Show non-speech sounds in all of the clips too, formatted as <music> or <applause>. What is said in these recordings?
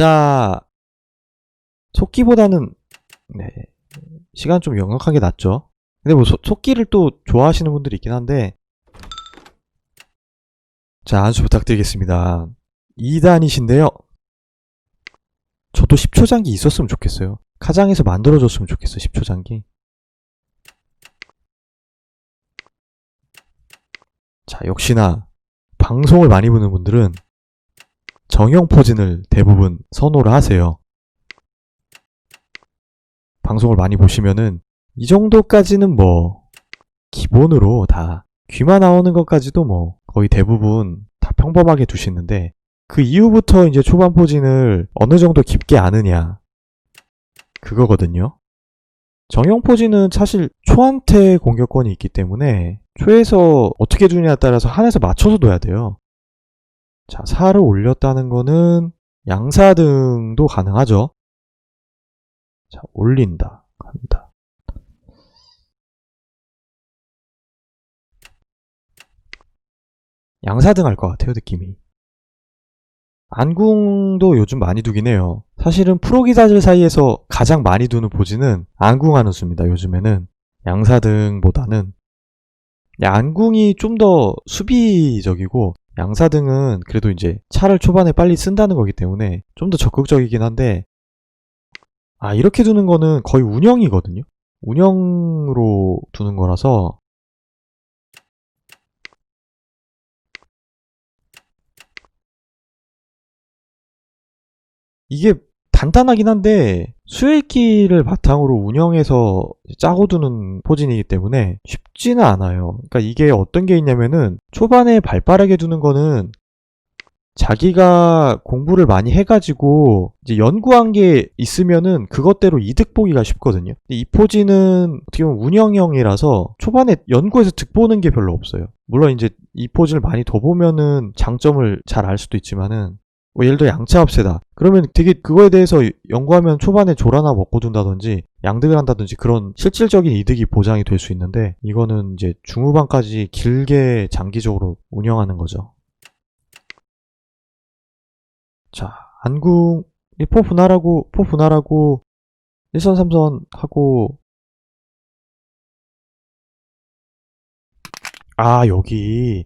자, 속기보다는, 네, 시간 좀 영역하게 낫죠. 근데 뭐, 소- 속기를 또 좋아하시는 분들이 있긴 한데, 자, 안수 부탁드리겠습니다. 2단이신데요. 저도 10초 장기 있었으면 좋겠어요. 카장에서 만들어줬으면 좋겠어요, 10초 장기. 자, 역시나, 방송을 많이 보는 분들은 정형 포진을 대부분 선호를 하세요. 방송을 많이 보시면은 이 정도까지는 뭐 기본으로 다 귀만 나오는 것까지도 뭐 거의 대부분 다 평범하게 두시는데 그 이후부터 이제 초반 포진을 어느 정도 깊게 아느냐 그거거든요. 정형 포진은 사실 초한테 공격권이 있기 때문에 초에서 어떻게 두냐에 따라서 한에서 맞춰서 둬야 돼요. 자, 4를 올렸다는 거는 양사등도 가능하죠. 자, 올린다. 간다. 양사등 할 것 같아요, 느낌이. 안궁도 요즘 많이 두긴 해요. 사실은 프로기자들 사이에서 가장 많이 두는 포지는 안궁하는 수입니다, 요즘에는. 양사등보다는. 안궁이 좀 더 수비적이고, 양사 등은 그래도 이제 차를 초반에 빨리 쓴다는 거기 때문에 좀 더 적극적이긴 한데, 아, 이렇게 두는 거는 거의 운영이거든요? 운영으로 두는 거라서, 이게 단단하긴 한데, 수일기를 바탕으로 운영해서 짜고 두는 포진이기 때문에 쉽지는 않아요. 그러니까 이게 어떤 게 있냐면은, 초반에 발 빠르게 두는 거는 자기가 공부를 많이 해가지고 이제 연구한 게 있으면은 그것대로 이득 보기가 쉽거든요. 이 포지는 어떻게 보면 운영형이라서 초반에 연구해서 득 보는 게 별로 없어요. 물론 이제 이 포지를 많이 더 보면은 장점을 잘 알 수도 있지만은 뭐 예를 들어 양차합세다. 그러면 되게 그거에 대해서 연구하면 초반에 졸 하나 먹고 둔다든지 양득을 한다든지 그런 실질적인 이득이 보장이 될 수 있는데 이거는 이제 중후반까지 길게 장기적으로 운영하는 거죠. 자, 안궁, 이 포 분할하고, 포 분할하고, 1선, 3선 하고, 아, 여기.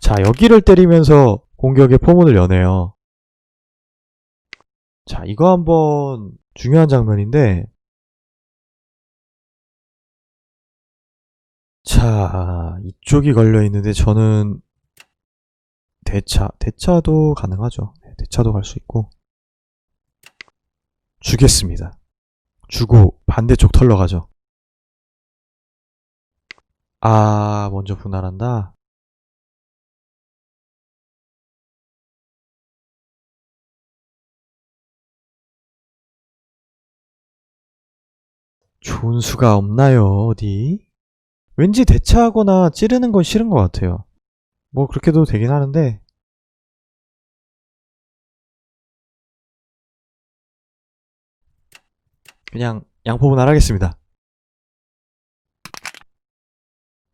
자, 여기를 때리면서 공격의 포문을 여네요. 자, 이거 한번 중요한 장면인데, 자, 이쪽이 걸려 있는데 저는 대차, 대차도 가능하죠. 네, 대차도 갈 수 있고. 주겠습니다. 주고 반대쪽 털러 가죠. 아, 먼저 분할한다. 좋은 수가 없나요, 어디? 왠지 대차하거나 찌르는 건 싫은 것 같아요. 뭐, 그렇게도 되긴 하는데, 그냥 양포 분할 하겠습니다.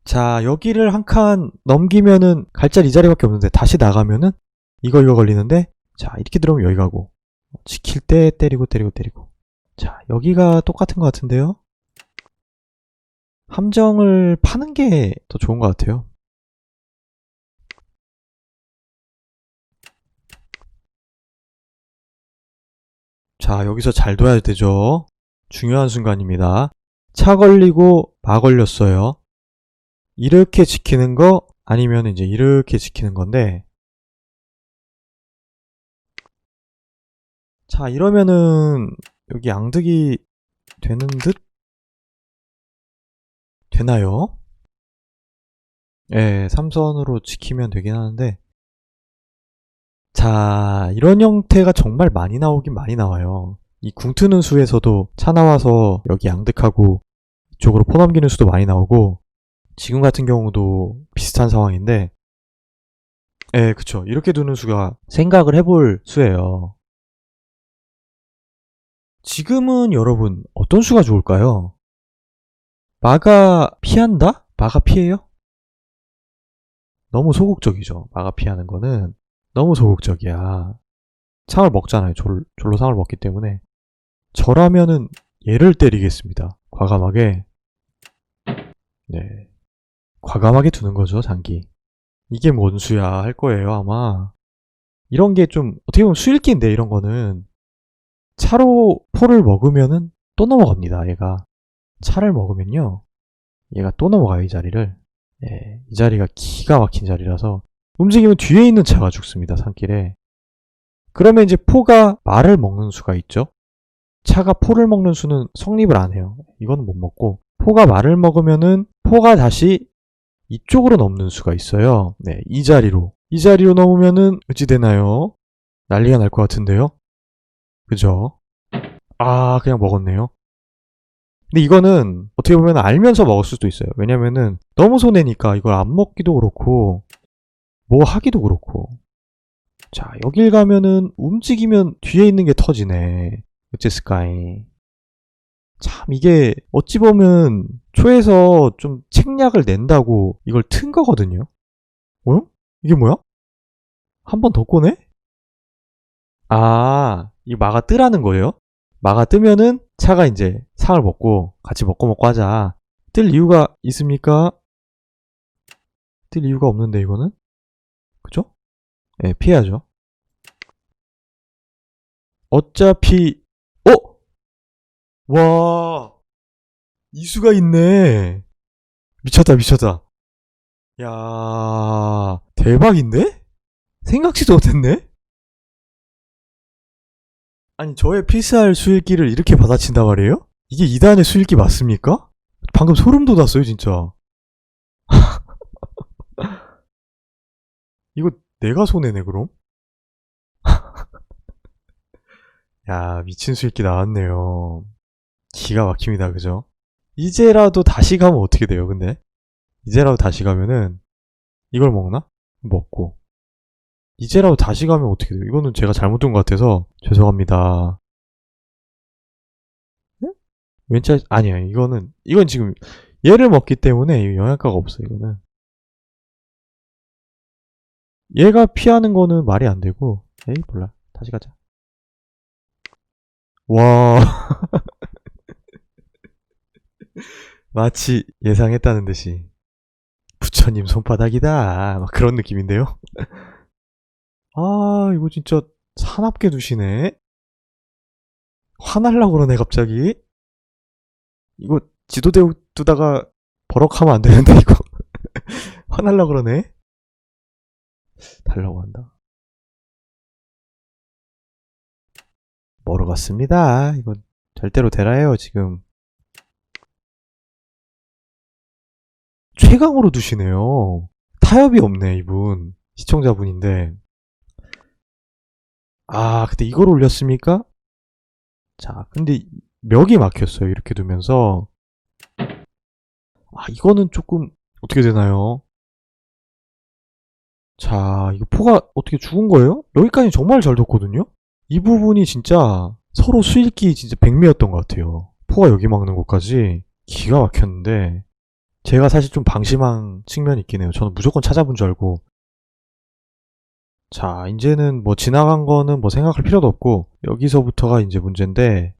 자, 여기를 한 칸 넘기면은 갈 자리 이 자리밖에 없는데 다시 나가면은 이거 이거 걸리는데 자, 이렇게 들어오면 여기 가고 지킬 때 때리고 때리고 때리고 자, 여기가 똑같은 것 같은데요? 함정을 파는 게 더 좋은 것 같아요. 자, 여기서 잘 둬야 되죠. 중요한 순간입니다. 차 걸리고 마 걸렸어요. 이렇게 지키는 거 아니면 이제 이렇게 지키는 건데 자 이러면은 여기 양득이 되는 듯? 되나요? 예, 삼선으로 지키면 되긴 하는데 자 이런 형태가 정말 많이 나오긴 많이 나와요 이 궁트는 수에서도 차 나와서 여기 양득하고 이쪽으로 포 넘기는 수도 많이 나오고 지금 같은 경우도 비슷한 상황인데 예, 그쵸. 이렇게 두는 수가 생각을 해볼 수예요. 지금은 여러분 어떤 수가 좋을까요? 마가 피한다? 마가 피해요? 너무 소극적이죠. 마가 피하는 거는 너무 소극적이야. 상을 먹잖아요. 졸, 졸로 상을 먹기 때문에. 저라면은 얘를 때리겠습니다. 과감하게. 네. 과감하게 두는 거죠, 장기. 이게 뭔 수야 할 거예요, 아마. 이런 게 좀, 어떻게 보면 수일기인데, 이런 거는. 차로 포를 먹으면은 또 넘어갑니다, 얘가. 차를 먹으면요. 얘가 또 넘어가요, 이 자리를. 예, 이 자리가 기가 막힌 자리라서. 움직이면 뒤에 있는 차가 죽습니다, 산길에. 그러면 이제 포가 말을 먹는 수가 있죠. 차가 포를 먹는 수는 성립을 안 해요. 이거는 못 먹고. 포가 말을 먹으면은 포가 다시 이쪽으로 넘는 수가 있어요. 네, 이 자리로. 이 자리로 넘으면은 어찌 되나요? 난리가 날 것 같은데요? 그죠? 아, 그냥 먹었네요. 근데 이거는 어떻게 보면 알면서 먹을 수도 있어요. 왜냐면은 너무 손해니까 이걸 안 먹기도 그렇고 뭐 하기도 그렇고. 자, 여길 가면은 움직이면 뒤에 있는 게 터지네. 어째스카이. 참, 이게 어찌 보면 초에서 좀 책략을 낸다고 이걸 튼 거거든요. 어? 이게 뭐야? 한 번 더 꺼내? 아, 이 마가 뜨라는 거예요? 마가 뜨면은 차가 이제 상을 먹고 같이 먹고 먹고 하자. 뜰 이유가 있습니까? 뜰 이유가 없는데 이거는? 그죠? 예, 피해야죠. 어차피 어? 와 이수가 있네. 미쳤다 미쳤다. 야 대박인데? 생각지도 못했네. 아니 저의 필살 수일기를 이렇게 받아친단 말이에요? 이게 2단의 수일기 맞습니까? 방금 소름 돋았어요 진짜. <laughs> 이거 내가 손해네 그럼? <laughs> 야 미친 수일기 나왔네요. 기가 막힙니다 그죠? 이제라도 다시 가면 어떻게 돼요 근데? 이제라도 다시 가면은 이걸 먹나? 먹고 이제라도 다시 가면 어떻게 돼요? 이거는 제가 잘못 둔것 같아서 죄송합니다. 네? 왼쪽 아니야 이거는 이건 지금 얘를 먹기 때문에 영향가가 없어 이거는. 얘가 피하는 거는 말이 안 되고 에이 몰라. 다시 가자. 와. <laughs> 마치 예상했다는 듯이 부처님 손바닥이다. 막 그런 느낌인데요 <laughs> 아 이거 진짜 사납게 두시네. 화날라 그러네 갑자기. 이거 지도대 두다가 버럭하면 안 되는데 이거. <laughs> 화날라 그러네. 달라고 한다. 멀어 갔습니다. 이거 절대로 되라예요 지금? 최강으로 두시네요. 타협이 없네 이분. 시청자분인데 아 근데 이걸 올렸습니까? 자 근데 멱이 막혔어요 이렇게 두면서 아 이거는 조금 어떻게 되나요? 자 이거 포가 어떻게 죽은 거예요? 여기까지 정말 잘 뒀거든요? 이 부분이 진짜 서로 수일기 진짜 백미였던 것 같아요 포가 여기 막는 것까지 기가 막혔는데 제가 사실 좀 방심한 측면이 있긴 해요 저는 무조건 찾아본 줄 알고 자 이제는 뭐 지나간 거는 뭐 생각할 필요도 없고 여기서부터가 이제 문제인데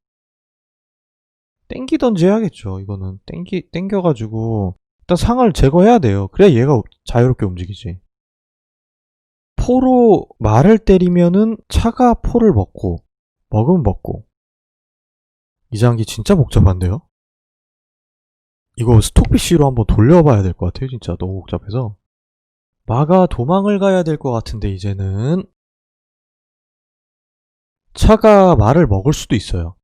땡기던지 해야겠죠. 이거는 땡기 땡겨 가지고 일단 상을 제거해야 돼요. 그래야 얘가 자유롭게 움직이지. 포로 말을 때리면은 차가 포를 먹고 먹으면 먹고. 이 장기 진짜 복잡한데요? 이거 스톡 PC로 한번 돌려봐야 될 것 같아요 진짜. 너무 복잡해서 마가 도망을 가야 될 것 같은데 이제는 차가 말을 먹을 수도 있어요.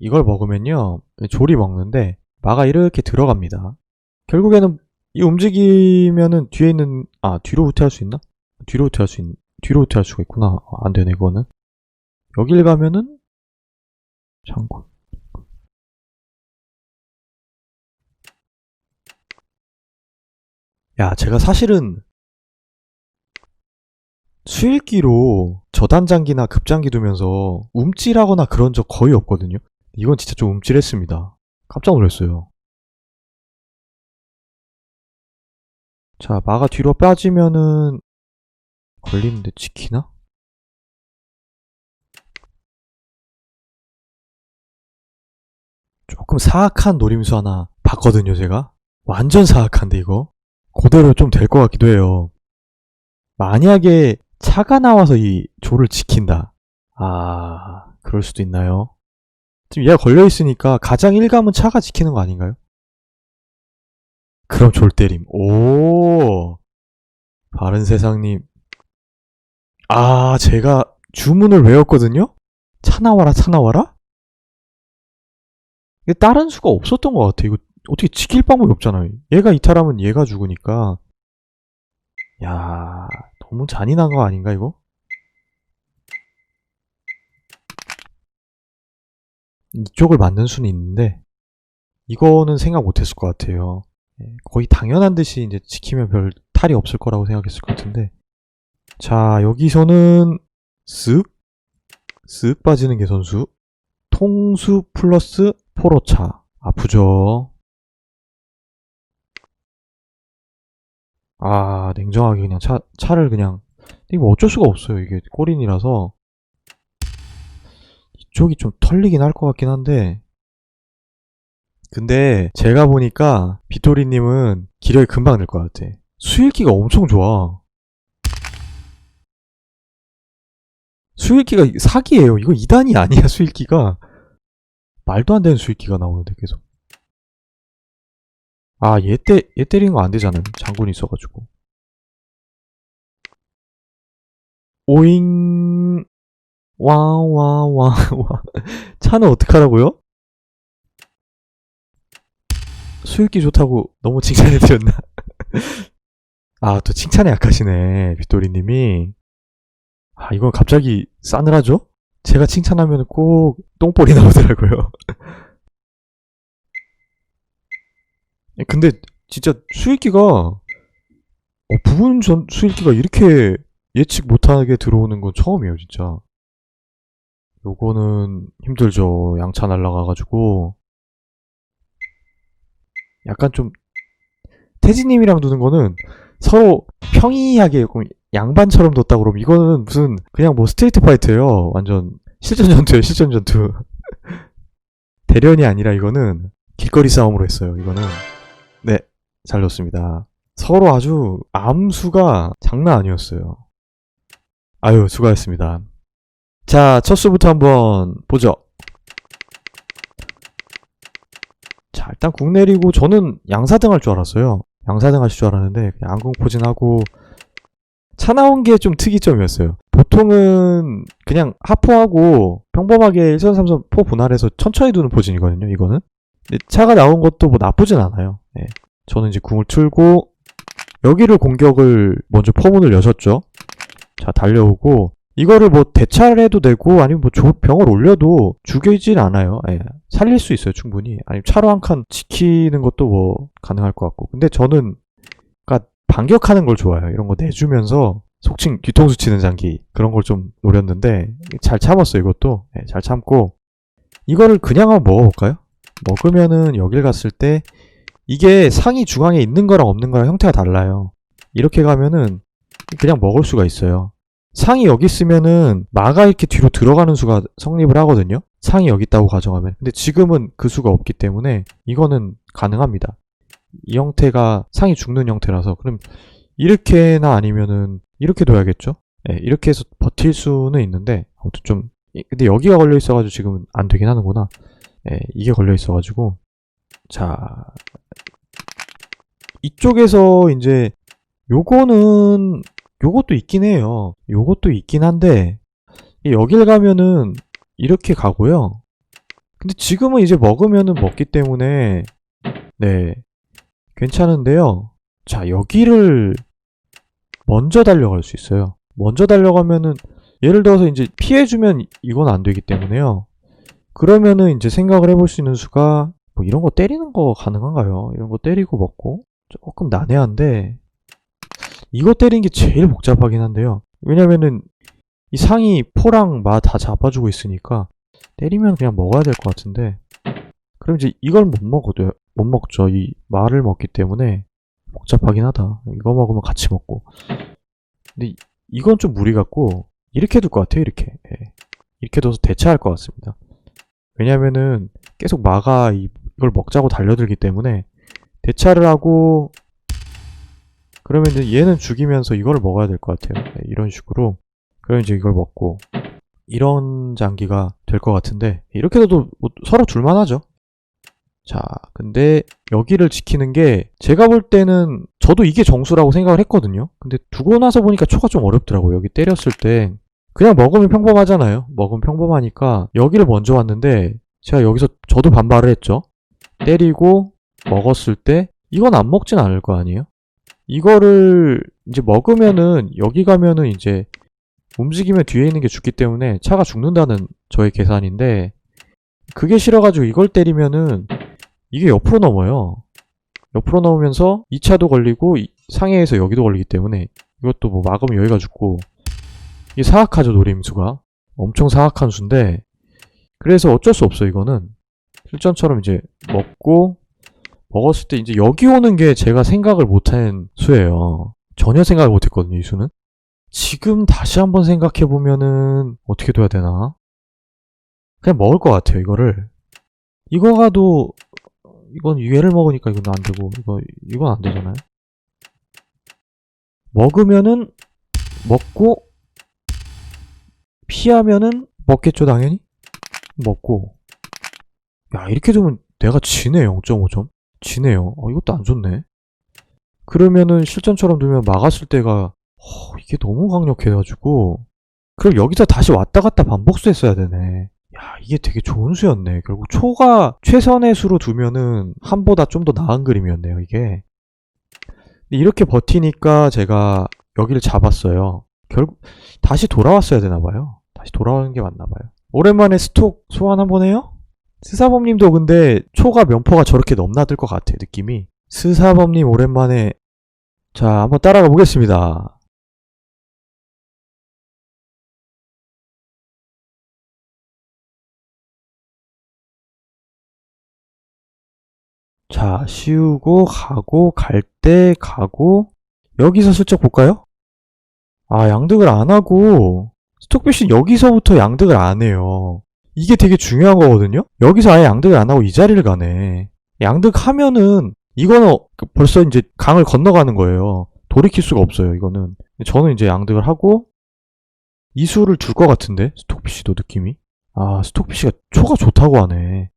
이걸 먹으면요 조리 먹는데 마가 이렇게 들어갑니다. 결국에는 이 움직이면은 뒤에 있는 아 뒤로 후퇴할 수 있나? 뒤로 후퇴할 수 있, 뒤로 후퇴할 수가 있구나. 아, 안 되네 이거는. 여길 가면은 장군. 야 제가 사실은 수일기로 저단장기나 급장기 두면서 움찔하거나 그런 적 거의 없거든요. 이건 진짜 좀 움찔했습니다. 깜짝 놀랐어요. 자, 마가 뒤로 빠지면은 걸리는데 지키나? 조금 사악한 노림수 하나 봤거든요, 제가. 완전 사악한데, 이거? 그대로 좀 될 것 같기도 해요. 만약에 차가 나와서 이 조를 지킨다. 아, 그럴 수도 있나요? 지금 얘가 걸려 있으니까 가장 일감은 차가 지키는 거 아닌가요? 그럼 졸 때림. 오. 바른 세상님. 아, 제가 주문을 외웠거든요? 차 나와라, 차 나와라? 이게 다른 수가 없었던 것 같아. 이거 어떻게 지킬 방법이 없잖아요. 얘가 이탈하면 얘가 죽으니까. 야, 너무 잔인한 거 아닌가, 이거? 이쪽을 만든 수는 있는데, 이거는 생각 못 했을 것 같아요. 예, 거의 당연한 듯이 이제 지키면 별 탈이 없을 거라고 생각했을 것 같은데. 자, 여기서는 쓱, 쓱 빠지는 게 선수. 통수 플러스 포로차. 아프죠. 아, 냉정하게 그냥 차, 차를 그냥. 이거 어쩔 수가 없어요. 이게 꼬린이라서. 이쪽이 좀 털리긴 할 것 같긴 한데. 근데 제가 보니까 비토리님은 기력이 금방 늘 것 같아. 수일기가 엄청 좋아. 수일기가 사기예요. 이거 2단이 아니야, 수일기가. 말도 안 되는 수일기가 나오는데 계속. 아, 얘 때, 얘 때리는 거 안 되잖아요. 장군이 있어가지고. 오잉, 와, 와, 와, 와. 차는 어떡하라고요? 수익기 좋다고 너무 칭찬해드렸나? <laughs> 아, 또 칭찬에 약하시네, 빗돌이님이. 아, 이건 갑자기 싸늘하죠? 제가 칭찬하면 꼭 똥볼이 <laughs> 나오더라고요. 근데 진짜 수익기가 어, 부분 전 수익기가 이렇게 예측 못하게 들어오는 건 처음이에요, 진짜. 요거는 힘들죠. 양차 날라가가지고. 약간 좀, 태진님이랑 두는 거는 서로 평이하게 양반처럼 뒀다 그러면 이거는 무슨 그냥 뭐 스트레이트 파이트예요. 완전 실전 전투예요, 실전 전투. <laughs> 대련이 아니라 이거는 길거리 싸움으로 했어요. 이거는 네, 잘 넣었습니다. 서로 아주 암수가 장난 아니었어요. 아유, 수고하셨습니다. 자, 첫 수부터 한번 보죠. 자, 일단 국 내리고 저는 양사등 할 줄 알았어요. 양사등 하실 줄 알았는데 그냥 안공포진하고 차 나온 게 좀 특이점이었어요. 보통은 그냥 하포하고 평범하게 1선, 3선 포 분할해서 천천히 두는 포진이거든요, 이거는. 차가 나온 것도 뭐 나쁘진 않아요. 예. 저는 이제 궁을 틀고 여기를 공격을 먼저 포문을 여셨죠. 자, 달려오고 이거를 뭐 대차를 해도 되고 아니면 뭐 조- 병을 올려도 죽이진 않아요. 예. 살릴 수 있어요, 충분히. 아니면 차로 한 칸 지키는 것도 뭐 가능할 것 같고. 근데 저는 그러니까 반격하는 걸 좋아해요. 이런 거 내주면서 속칭 뒤통수 치는 장기 그런 걸 좀 노렸는데 잘 참았어요, 이것도. 예, 잘 참고 이거를 그냥 한번 먹어볼까요? 먹으면은 여길 갔을 때 이게 상이 중앙에 있는 거랑 없는 거랑 형태가 달라요. 이렇게 가면은 그냥 먹을 수가 있어요. 상이 여기 있으면은 마가 이렇게 뒤로 들어가는 수가 성립을 하거든요. 상이 여기 있다고 가정하면. 근데 지금은 그 수가 없기 때문에 이거는 가능합니다. 이 형태가 상이 죽는 형태라서 그럼 이렇게나 아니면은 이렇게 둬야겠죠? 예, 이렇게 해서 버틸 수는 있는데 아무튼 좀 이- 근데 여기가 걸려 있어가지고 지금 안 되긴 하는구나. 예, 이게 걸려 있어가지고 자 이쪽에서 이제 요거는 요것도 있긴 해요. 요것도 있긴 한데 이 여길 가면은 이렇게 가고요. 근데 지금은 이제 먹으면은 먹기 때문에 네 괜찮은데요. 자 여기를 먼저 달려갈 수 있어요. 먼저 달려가면은 예를 들어서 이제 피해주면 이건 안 되기 때문에요. 그러면은 이제 생각을 해볼 수 있는 수가 뭐 이런 거 때리는 거 가능한가요? 이런 거 때리고 먹고 조금 난해한데 이거 때리는 게 제일 복잡하긴 한데요. 왜냐면은 이 상이 포랑 마 다 잡아주고 있으니까 때리면 그냥 먹어야 될 것 같은데 그럼 이제 이걸 못 먹어도 못 먹죠. 이 말을 먹기 때문에 복잡하긴 하다. 이거 먹으면 같이 먹고 근데 이- 이건 좀 무리 같고 이렇게 둘 것 같아요. 이렇게 예. 이렇게 둬서 대체할 것 같습니다. 왜냐면은 계속 마가 이- 이걸 먹자고 달려들기 때문에 대차를 하고 그러면 이제 얘는 죽이면서 이걸 먹어야 될 것 같아요. 네, 이런 식으로. 그럼 이제 이걸 먹고 이런 장기가 될 것 같은데 이렇게 해도 뭐 서로 둘만 하죠. 자, 근데 여기를 지키는 게 제가 볼 때는 저도 이게 정수라고 생각을 했거든요. 근데 두고 나서 보니까 초가 좀 어렵더라고요. 여기 때렸을 때 그냥 먹으면 평범하잖아요. 먹으면 평범하니까 여기를 먼저 왔는데 제가 여기서 저도 반발을 했죠. 때리고 먹었을 때 이건 안 먹진 않을 거 아니에요? 이거를 이제 먹으면은 여기 가면은 이제 움직이면 뒤에 있는 게 죽기 때문에 차가 죽는다는 저의 계산인데 그게 싫어가지고 이걸 때리면은 이게 옆으로 넘어요. 옆으로 넘으면서 2차도 걸리고 이- 상해에서 여기도 걸리기 때문에 이것도 뭐 막으면 여기가 죽고 이게 사악하죠 노림수가 엄청 사악한 수인데 그래서 어쩔 수 없어 이거는 실전처럼 이제 먹고 먹었을 때 이제 여기 오는 게 제가 생각을 못한 수예요. 전혀 생각을 못했거든요 이 수는. 지금 다시 한번 생각해 보면은 어떻게 둬야 되나? 그냥 먹을 것 같아요 이거를. 이거 가도 이건 얘를 먹으니까 이건 안 되고 이거 이건 안 되잖아요. 먹으면은 먹고 피하면은 먹겠죠 당연히 먹고 야 이렇게 되면 내가 지네 0.5점 지네요. 어 이것도 안 좋네. 그러면은 실전처럼 두면 막았을 때가 어, 이게 너무 강력해가지고. 그럼 여기서 다시 왔다 갔다 반복수 했어야 되네. 야 이게 되게 좋은 수였네. 결국 초가 최선의 수로 두면은 한보다 좀 더 나은 그림이었네요 이게. 이렇게 버티니까 제가 여기를 잡았어요. 결국 다시 돌아왔어야 되나 봐요. 다시 돌아오는 게 맞나 봐요. 오랜만에 스톡 소환 한번 해요? 스사범님도 근데 초가 면포가 저렇게 넘나들 것 같아 느낌이. 스사범님 오랜만에 자 한번 따라가 보겠습니다. 자 씌우고 가고 갈 때 가고 여기서 슬쩍 볼까요? 아 양득을 안 하고 스톡피쉬는 여기서부터 양득을 안 해요 이게 되게 중요한 거거든요? 여기서 아예 양득을 안 하고 이 자리를 가네. 양득하면은, 이거는 어- 그 벌써 이제 강을 건너가는 거예요. 돌이킬 수가 없어요, 이거는. 저는 이제 양득을 하고, 이수를 둘것 같은데? 스톡피쉬도 느낌이. 아, 스톡피쉬가 초가 좋다고 하네.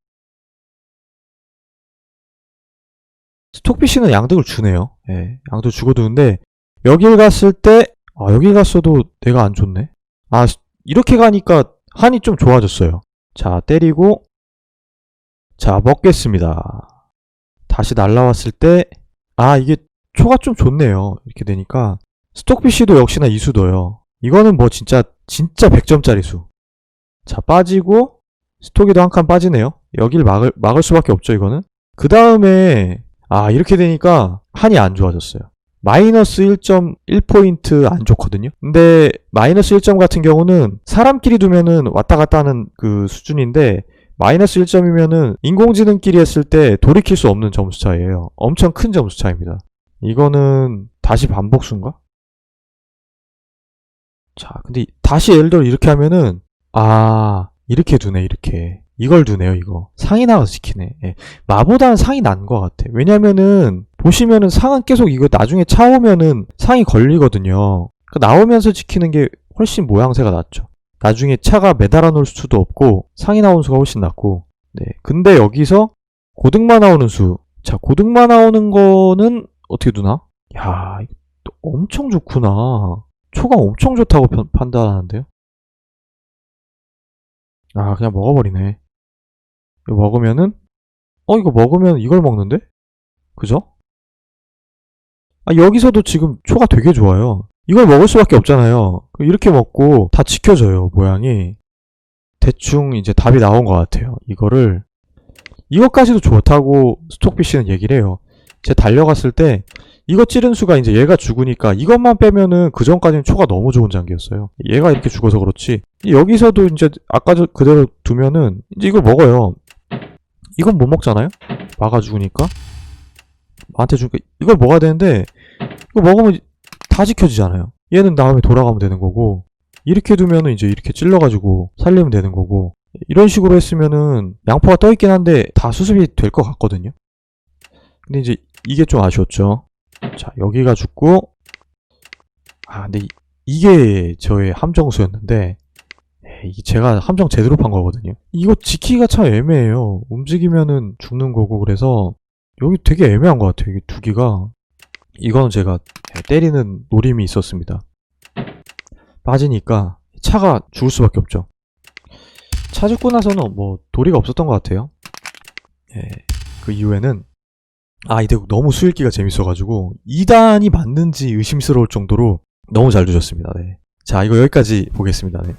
스톡피쉬는 양득을 주네요. 예, 양득 주고 두는데, 여길 갔을 때, 아, 여길 갔어도 내가 안 좋네. 아, 이렇게 가니까 한이 좀 좋아졌어요. 자, 때리고, 자, 먹겠습니다. 다시 날라왔을 때, 아, 이게 초가 좀 좋네요. 이렇게 되니까. 스톡피쉬도 역시나 이수도요. 이거는 뭐 진짜, 진짜 100점짜리 수. 자, 빠지고, 스톡에도 한 칸 빠지네요. 여길 막을, 막을 수밖에 없죠, 이거는. 그 다음에, 아, 이렇게 되니까 한이 안 좋아졌어요. 마이너스 1.1포인트 안 좋거든요. 근데 마이너스 1점 같은 경우는 사람끼리 두면은 왔다 갔다 하는 그 수준인데 마이너스 1점이면은 인공지능끼리 했을 때 돌이킬 수 없는 점수 차이예요. 엄청 큰 점수 차이입니다. 이거는 다시 반복수인가? 자, 근데 이- 다시 예를 들어 이렇게 하면은 아, 이렇게 두네, 이렇게. 이걸 두네요, 이거. 상이 나가서 지키네. 예. 마보다는 상이 난 것 같아. 왜냐면은, 보시면은 상은 계속 이거 나중에 차오면은 상이 걸리거든요. 그 나오면서 지키는 게 훨씬 모양새가 낫죠. 나중에 차가 매달아 놓을 수도 없고, 상이 나오는 수가 훨씬 낫고. 네. 근데 여기서 고등마 나오는 수. 자, 고등마 나오는 거는 어떻게 두나? 야, 이거 또 엄청 좋구나. 초가 엄청 좋다고 편- 판단하는데요? 아, 그냥 먹어버리네. 이거 먹으면은, 어, 이거 먹으면 이걸 먹는데? 그죠? 아, 여기서도 지금 초가 되게 좋아요. 이걸 먹을 수밖에 없잖아요. 이렇게 먹고 다 지켜져요, 모양이. 대충 이제 답이 나온 것 같아요. 이거를, 이것까지도 좋다고 스톡피쉬는 얘기를 해요. 제 달려갔을 때, 이거 찌른 수가 이제 얘가 죽으니까 이것만 빼면은 그 전까지는 초가 너무 좋은 장기였어요. 얘가 이렇게 죽어서 그렇지. 여기서도 이제 아까 저 그대로 두면은 이제 이걸 먹어요. 이건 못 먹잖아요? 막아 죽으니까. 나한테 주니까 이걸 먹어야 되는데 이거 먹으면 다 지켜지잖아요. 얘는 다음에 돌아가면 되는 거고 이렇게 두면은 이제 이렇게 찔러가지고 살리면 되는 거고 이런 식으로 했으면은 양포가 떠 있긴 한데 다 수습이 될 것 같거든요. 근데 이제 이게 좀 아쉬웠죠. 자, 여기가 죽고 아, 근데 이- 이게 저의 함정수였는데 이게 제가 함정 제대로 판 거거든요. 이거 지키기가 참 애매해요. 움직이면은 죽는 거고 그래서 여기 되게 애매한 것 같아요. 이게 두 개가 이거는 제가 때리는 노림이 있었습니다. 빠지니까 차가 죽을 수밖에 없죠. 차 죽고 나서는 뭐 도리가 없었던 것 같아요. 예, 그 이후에는 아 이대 너무 수일기가 재밌어가지고 2단이 맞는지 의심스러울 정도로 너무 잘 두셨습니다. 네. 자 이거 여기까지 보겠습니다. 네.